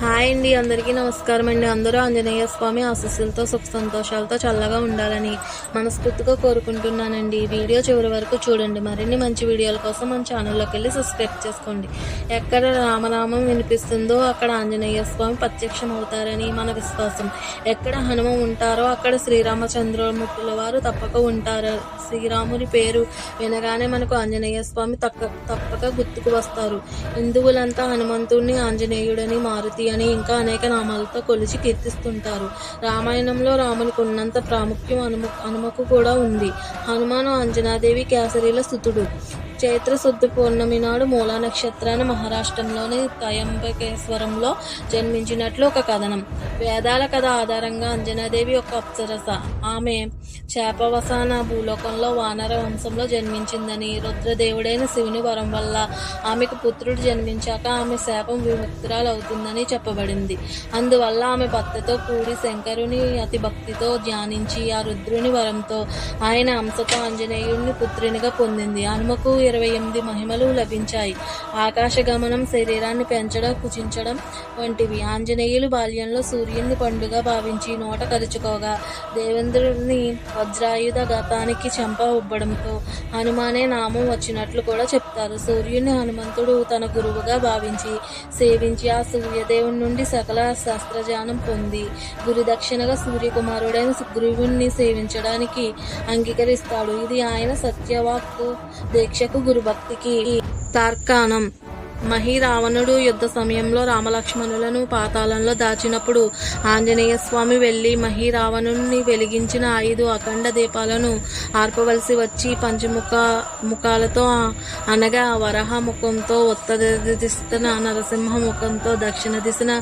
Hi అండి అందరికీ నమస్కారం అండి. అందరూ ఆంజనేయ స్వామి ఆశీస్సులతో సుఖ సంతోషాలతో చల్లగా ఉండాలని మనస్ఫూర్తిగా కోరుకుంటున్నానండి. వీడియో చివరి వరకు చూడండి. మరిన్ని మంచి వీడియోల కోసం మన ఛానల్లోకి వెళ్ళి సబ్స్క్రైబ్ చేసుకోండి. ఎక్కడ రామనామం వినిపిస్తుందో అక్కడ ఆంజనేయ స్వామి ప్రత్యక్షం అవుతారని మన విశ్వాసం. ఎక్కడ హనుమ ఉంటారో అక్కడ శ్రీరామచంద్రమూర్తుల వారు తప్పక ఉంటారు. శ్రీరాముని పేరు వినగానే మనకు ఆంజనేయ స్వామి తక్క తప్పక గుర్తుకు వస్తారు. హిందువులంతా హనుమంతుడిని ఆంజనేయుడని మారుతి అని ఇంకా అనేక నామాలతో కొలిచి కీర్తిస్తుంటారు. రామాయణంలో రామునికి ఉన్నంత ప్రాముఖ్యం హనుమ హనుమకు కూడా ఉంది. హనుమాను అంజనాదేవి కేసరిల సుతుడు చైత్ర శుద్ధ పౌర్ణమి నాడు మూలా నక్షత్రాన్ని మహారాష్ట్రంలోని తయంబకేశ్వరంలో జన్మించినట్లు ఒక కథనం. వేదాల కథ ఆధారంగా అంజనాదేవి ఒక అప్సరస. ఆమె శాపవసాన భూలోకంలో వానర వంశంలో జన్మించిందని రుద్రదేవుడైన శివుని వరం వల్ల ఆమెకు పుత్రుడు జన్మించాక ఆమె శాపం విముక్తురాలు అవుతుందని చెప్పబడింది. అందువల్ల ఆమె భర్తతో కూడి శంకరుని అతి భక్తితో ధ్యానించి ఆ రుద్రుని వరంతో ఆయన అంశతో ఆంజనేయుడిని పుత్రునిగా పొందింది. హనుమకు ఇరవై ఎనిమిది మహిమలు లభించాయి. ఆకాశ గమనం శరీరాన్ని పెంచడం కుచించడం వంటివి. ఆంజనేయులు బాల్యంలో సూర్యుని పండుగ భావించి నోట కరుచుకోగా దేవేంద్రుని వజ్రాయుధ గతానికి చెంప ఉబ్బడంతో హనుమానే నామం వచ్చినట్లు కూడా చెప్తారు. సూర్యుని హనుమంతుడు తన గురువుగా భావించి సేవించి ఆ సూర్యదేవుని నుండి సకల శాస్త్రజ్ఞానం పొంది గురుదక్షిణగా సూర్యకుమారుడైన గురువుని సేవించడానికి అంగీకరిస్తాడు. ఇది ఆయన సత్యవాక్కు దీక్షకు ഗുരുഭക്തിക്ക് താർക്കാണം. మహి రావణుడు యుద్ధ సమయంలో రామలక్ష్మణులను పాతాళంలో దాచినప్పుడు ఆంజనేయ స్వామి వెళ్ళి మహి రావణుని వెలిగించిన ఐదు అఖండ దీపాలను ఆర్పవలసి వచ్చి పంచముఖ ముఖాలతో అనగా వరహ ముఖంతో ఉత్తర దిశన నరసింహ ముఖంతో దక్షిణ దిశన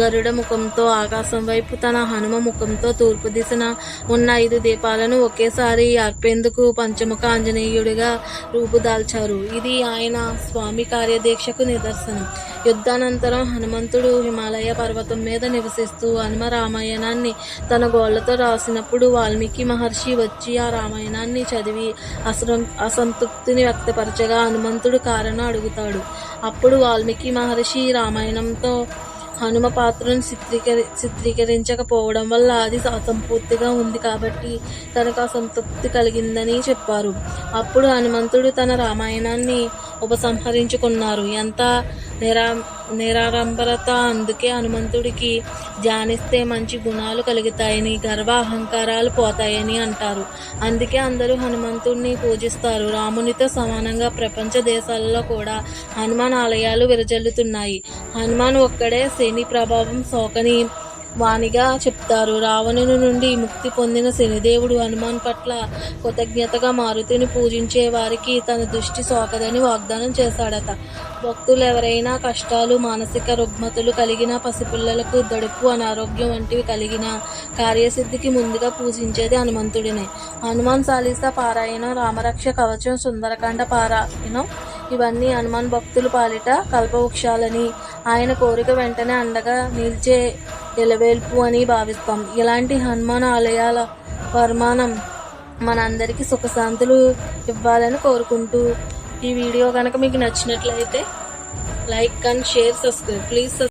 గరుడ ముఖంతో ఆకాశం వైపు తన హనుమ ముఖంతో తూర్పు దిశన ఉన్న ఐదు దీపాలను ఒకేసారి అర్పేందుకు పంచముఖ ఆంజనేయుడిగా రూపుదాల్చారు. ఇది ఆయన స్వామి కార్యదీక్షకు నిదర్శనం. యుద్ధానంతరం హనుమంతుడు హిమాలయ పర్వతం మీద నివసిస్తూ హనుమ రామాయణాన్ని తన గోళ్ళతో రాసినప్పుడు వాల్మీకి మహర్షి వచ్చి ఆ రామాయణాన్ని చదివి అసం అసంతృప్తిని వ్యక్తపరచగా హనుమంతుడు కారణం అడుగుతాడు. అప్పుడు వాల్మీకి మహర్షి రామాయణంతో హనుమ పాత్రను చిత్రీకరి చిత్రీకరించకపోవడం వల్ల అది అసంపూర్తిగా ఉంది కాబట్టి తనకు అసంతృప్తి కలిగిందని చెప్పారు. అప్పుడు హనుమంతుడు తన రామాయణాన్ని ఉపసంహరించుకున్నారు. ఎంత నిరా నిరాడంబరత అందుకే హనుమంతుడికి ధ్యానిస్తే మంచి గుణాలు కలుగుతాయని గర్వ అహంకారాలు పోతాయని అంటారు. అందుకే అందరూ హనుమంతుడిని పూజిస్తారు. రామునితో సమానంగా ప్రపంచ దేశాలలో కూడా హనుమాన్ ఆలయాలు విరజల్లుతున్నాయి. హనుమాన్ ఒక్కడే శని ప్రభావం సోకని వాణిగా చెప్తారు. రావణుని నుండి ముక్తి పొందిన శనిదేవుడు హనుమాన్ పట్ల కృతజ్ఞతగా మారుతిని పూజించే వారికి తన దృష్టి సోకదని వాగ్దానం చేశాడట. భక్తులు ఎవరైనా కష్టాలు మానసిక రుగ్మతలు కలిగిన పసిపిల్లలకు దడుపు అనారోగ్యం వంటివి కలిగిన కార్యసిద్ధికి ముందుగా పూజించేది హనుమంతుడినే. హనుమాన్ చాలీసా పారాయణం రామరక్ష కవచం సుందరకాండ పారాయణం ఇవన్నీ హనుమాన్ భక్తులు పాలిట కల్పవృక్షాలని. ఆయన కోరిక వెంటనే అండగా నిలిచే ఎలవేల్పు అని భావిస్తాం. ఇలాంటి హనుమాన్ ఆలయాల పరిమాణం మనందరికీ సుఖశాంతులు ఇవ్వాలని కోరుకుంటూ ఈ వీడియో కనుక మీకు నచ్చినట్లయితే like and share subscribe. Please